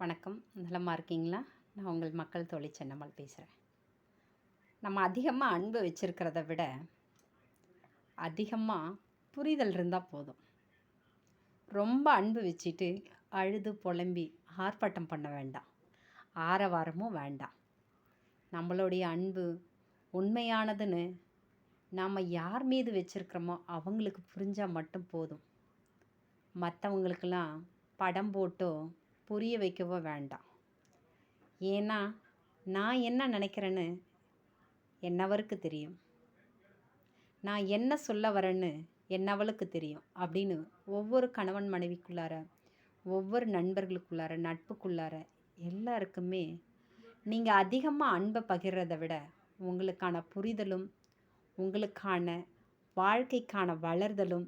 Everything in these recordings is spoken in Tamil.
வணக்கம். நலமாக இருக்கீங்களா? நான் உங்கள் மக்கள் தோழி சென்னம்மாள் பேசுகிறேன் நம்ம அதிகமாக அன்பு வச்சுருக்கிறத விட அதிகமாக புரிதல் இருந்தால் போதும். ரொம்ப அன்பு வச்சுட்டு அழுது புலம்பி ஆர்ப்பாட்டம் பண்ண வேண்டாம். ஆரவாரமும் வேண்டாம். நம்மளுடைய அன்பு உண்மையானதுன்னு நாம் யார் மீது வச்சுருக்கிறோமோ அவங்களுக்கு புரிஞ்சால் மட்டும் போதும். மற்றவங்களுக்கெல்லாம் படம் போட்டோ புரிய வைக்கவோ வேண்டாம். ஏன்னா நான் என்ன நினைக்கிறேன்னு என்னவருக்கு தெரியும். நான் என்ன சொல்ல வரேன்னு என்னவளுக்கு தெரியும். அப்படின்னு ஒவ்வொரு கணவன் மனைவிக்குள்ளார ஒவ்வொரு நண்பர்களுக்குள்ளார நட்புக்குள்ளார எல்லாருக்குமே நீங்கள் அதிகமாக அன்பை பகிர்றத விட உங்களுக்கான புரிதலும் உங்களுக்கான வாழ்க்கைக்கான வளர்தலும்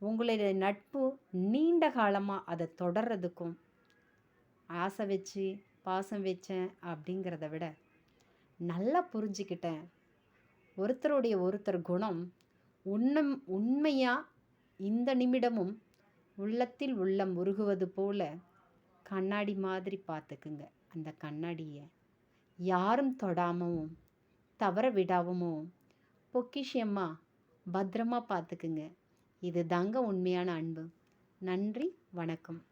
உங்களுடைய நட்பு நீண்ட காலமாக அதை தொடர்றதுக்கும் ஆசை வச்சு பாசம் வச்சேன் அப்படிங்கிறத விட நல்லா புரிஞ்சுக்கிட்டேன். ஒருத்தருடைய ஒருத்தர் குணம் உண்ணம் உண்மையாக இந்த நிமிடமும் உள்ளத்தில் உள்ளம் உருகுவது போல கண்ணாடி மாதிரி பார்த்துக்குங்க. அந்த கண்ணாடியை யாரும் தொடாமவும் தவற விடாமவும் பொக்கிஷியமாக பத்திரமா பார்த்துக்குங்க. இது தாங்க உண்மையான அன்பு. நன்றி வணக்கம்.